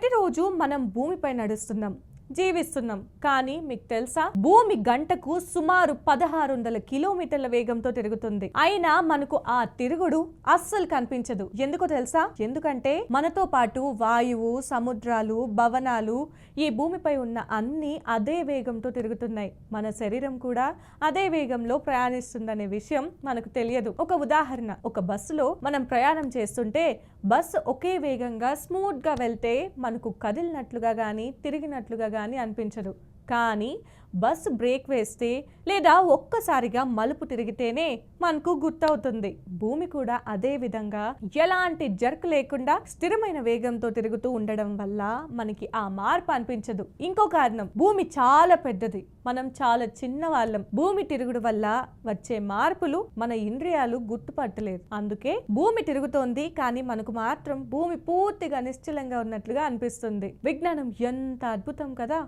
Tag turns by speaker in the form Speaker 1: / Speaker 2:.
Speaker 1: ప్రతిరోజు మనం భూమిపై నడుస్తున్నాం. జీవిస్తున్నాం. కానీ మీకు తెలుసా? భూమి గంటకు సుమారు పదహారు వందల కిలోమీటర్ల వేగంతో తిరుగుతుంది. అయినా మనకు ఆ తిరుగుడు అస్సలు కనిపించదు. ఎందుకో తెలుసా? ఎందుకంటే మనతో పాటు వాయువు సముద్రాలు భవనాలు ఈ భూమిపై ఉన్న అన్ని అదే వేగంతో తిరుగుతున్నాయి. మన శరీరం కూడా అదే వేగంలో ప్రయాణిస్తుందనే విషయం మనకు తెలియదు. ఒక ఉదాహరణ. ఒక బస్సులో మనం ప్రయాణం చేస్తుంటే బస్సు ఒకే వేగంగా స్మూత్గా వెళ్తే మనకు కదిలినట్లుగా కానీ తిరిగినట్లుగా కానీ అనిపించదు. కానీ బస్సు బ్రేక్ వేస్తే లేదా ఒక్కసారిగా మలుపు తిరిగితేనే మనకు గుర్తవుతుంది. భూమి కూడా అదే విధంగా ఎలాంటి జర్క్ లేకుండా స్థిరమైన వేగంతో తిరుగుతూ ఉండడం వల్ల మనకి ఆ మార్పు అనిపించదు. ఇంకో కారణం భూమి చాలా పెద్దది. మనం చాలా చిన్న వాళ్ళం భూమి తిరుగుడు వల్ల వచ్చే మార్పులు మన ఇంద్రియాలు గుర్తుపట్టలేదు. అందుకే భూమి తిరుగుతోంది కానీ మనకు మాత్రం భూమి పూర్తిగా నిశ్చలంగా ఉన్నట్లుగా అనిపిస్తుంది. విజ్ఞానం ఎంత అద్భుతం కదా!